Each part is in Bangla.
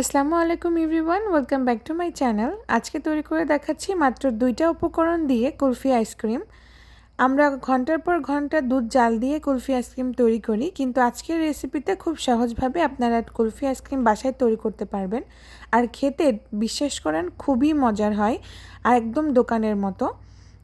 আসসালামু আলাইকুম everyone, welcome back to my channel. আজকে তৈরি করে দেখাচ্ছি মাত্র দুইটা উপকরণ দিয়ে কুলফি আইসক্রিম। আমরা ঘণ্টার পর ঘণ্টা দুধ জাল দিয়ে কুলফি আইসক্রিম তৈরি করি, কিন্তু আজকের রেসিপিতে খুব সহজভাবে আপনারা কুলফি আইসক্রিম বাসায় তৈরি করতে পারবেন। আর খেতে বিশ্বাস করেন, খুবই মজার হয়, আর একদম দোকানের মতো।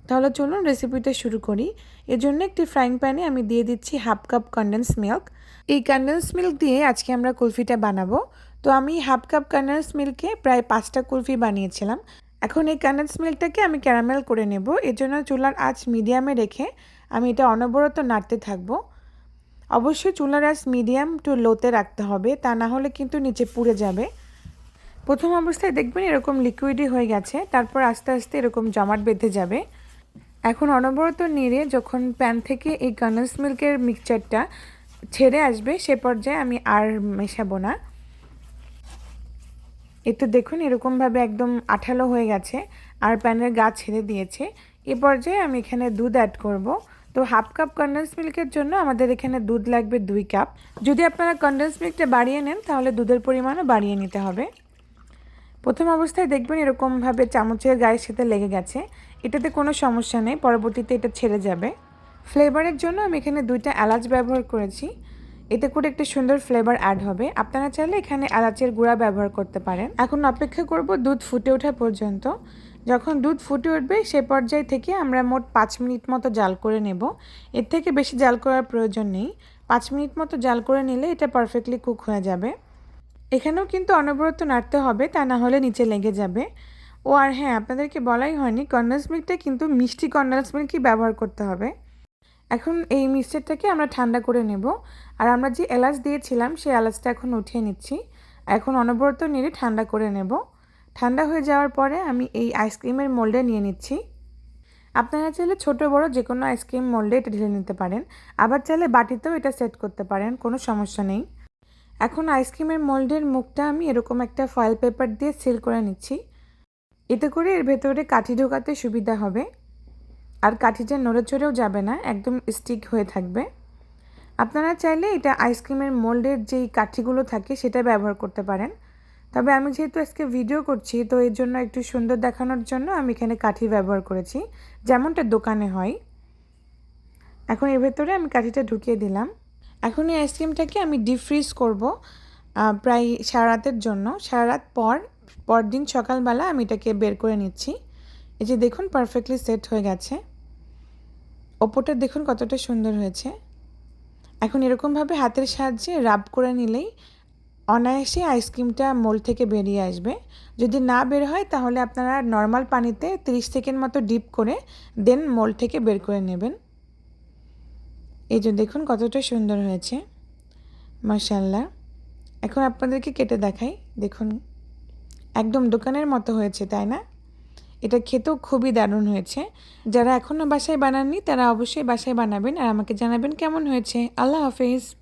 তাহলে চলুন রেসিপিটা শুরু করি। এর জন্য একটি ফ্রাইং প্যানে আমি দিয়ে দিচ্ছি হাফ কাপ কন্ডেন্স মিল্ক এই কন্ডেন্স মিল্ক দিয়ে আজকে আমরা কুলফিটা বানাবো। তো আমি হাফ কাপ কন্ডেন্স মিল্কে প্রায় পাঁচটা কুলফি বানিয়েছিলাম। এখন এই কন্ডেন্স মিল্কটাকে আমি ক্যারামেল করে নেব। জন্য চুলার আঁচ মিডিয়ামে রেখে আমি এটা অনবরত নাড়তে থাকব। অবশ্যই চুলার আঁচ মিডিয়াম টু লোতে রাখতে হবে, তা না হলে কিন্তু নিচে পুড়ে যাবে। প্রথম অবস্থায় দেখবেন এরকম লিকুইডই হয়ে গেছে, তারপর আস্তে আস্তে এরকম জমাট বেঁধে যাবে। এখন অনবরত নেড়ে যখন প্যান থেকে এই কন্ডেন্স মিল্কের মিক্সচারটা ছেড়ে আসবে, সে পর্যায়ে আমি আর মেশাবো না। একটু দেখুন এরকমভাবে একদম আঠালো হয়ে গেছে আর প্যানের গা ছেড়ে দিয়েছে। এ পর্যায়ে আমি এখানে দুধ অ্যাড করব। তো হাফ কাপ কন্ডেন্স মিল্কের জন্য আমাদের এখানে দুধ লাগবে দুই কাপ। যদি আপনারা কন্ডেন্স মিল্কটা বাড়িয়ে নেন, তাহলে দুধের পরিমাণও বাড়িয়ে নিতে হবে। প্রথম অবস্থায় দেখবেন এরকমভাবে চামচের গায়ের সাথে লেগে গেছে। এটাতে কোনো সমস্যা নেই, পরবর্তীতে এটা ছেড়ে যাবে। ফ্লেভারের জন্য আমি এখানে দুইটা এলাচ ব্যবহার করেছি। এতে করে একটি সুন্দর ফ্লেভার অ্যাড হবে। আপনারা চাইলে এখানে এলাচের গুঁড়া ব্যবহার করতে পারেন। এখন অপেক্ষা করব দুধ ফুটে ওঠা পর্যন্ত। যখন দুধ ফুটে উঠবে, সে পর্যায় থেকে আমরা মোট পাঁচ মিনিট মতো জাল করে নেব। এর থেকে বেশি জাল করার প্রয়োজন নেই। পাঁচ মিনিট মতো জাল করে নিলে এটা পারফেক্টলি কুক হয়ে যাবে। এখানেও কিন্তু অনবরত নাড়তে হবে, তা না হলে নিচে লেগে যাবে। ও আর হ্যাঁ আপনাদেরকে বলাই হয়নি কন্ডেন্স মিল্কটা কিন্তু মিষ্টি কন্ডেন্স মিল্কই ব্যবহার করতে হবে। এখন এই মিক্সচারটাকে আমরা ঠান্ডা করে নেব। আর আমরা যে এলাচ দিয়েছিলাম, সেই এলাচটা এখন উঠিয়ে নিচ্ছি। এখন অনবরত নেড়ে ঠান্ডা করে নেব। ঠান্ডা হয়ে যাওয়ার পরে আমি এই আইসক্রিমের মোল্ডে নিয়ে নিচ্ছি। আপনারা চাইলে ছোটো, বড় যে কোনো আইসক্রিম মোল্ডে এটা ঢেলে নিতে পারেন। আবার চাইলে বাটিতেও এটা সেট করতে পারেন, কোনো সমস্যা নেই। এখন আইসক্রিমের মোল্ডের মুখটা আমি এরকম একটা ফয়েল পেপার দিয়ে সিল করে নিচ্ছি। এতে করে এর ভেতরে কাঠি ঢোকাতে সুবিধা হবে। আর কাঠিটা নড়ে চড়েও যাবে না, একদম স্টিক হয়ে থাকবে। আপনারা চাইলে এটা আইসক্রিমের মোল্ডের যেই কাঠিগুলো থাকে সেটা ব্যবহার করতে পারেন। তবে আমি যেহেতু আজকে ভিডিও করছি, তো এর জন্য একটু সুন্দর দেখানোর জন্য আমি এখানে কাঠি ব্যবহার করেছি, যেমনটা দোকানে হয়। এখন এর ভেতরে আমি কাঠিটা ঢুকিয়ে দিলাম। এখন এই আইসক্রিমটাকে আমি ডিপ ফ্রিজ করব প্রায় সারা রাতের জন্য। সারা রাত পর, পরদিন সকালবেলা আমি এটাকে বের করে নিচ্ছি। এই যে দেখুন পারফেক্টলি সেট হয়ে গেছে। ওপরটা দেখুন কতটা সুন্দর হয়েছে। এখন এরকমভাবে হাতের সাহায্যে রাব করে নিলেই অনায়াসে আইসক্রিমটা মোল থেকে বেরিয়ে আসবে। যদি না বের হয় তাহলে আপনারা নর্মাল পানিতে 30 সেকেন্ড মতো ডিপ করে দেন মোল থেকে বের করে নেবেন। এই যে দেখুন কতটা সুন্দর হয়েছে। মার্শাল্লাহ এখন আপনাদেরকে কেটে দেখাই। দেখুন, একদম দোকানের মতো হয়েছে, তাই না? এটা খেতেও খুবই দারুণ হয়েছে। যারা এখনও বাসায় বানাননি, তারা অবশ্যই বাসায় বানাবেন আর আমাকে জানাবেন কেমন হয়েছে। আল্লাহ হাফিজ।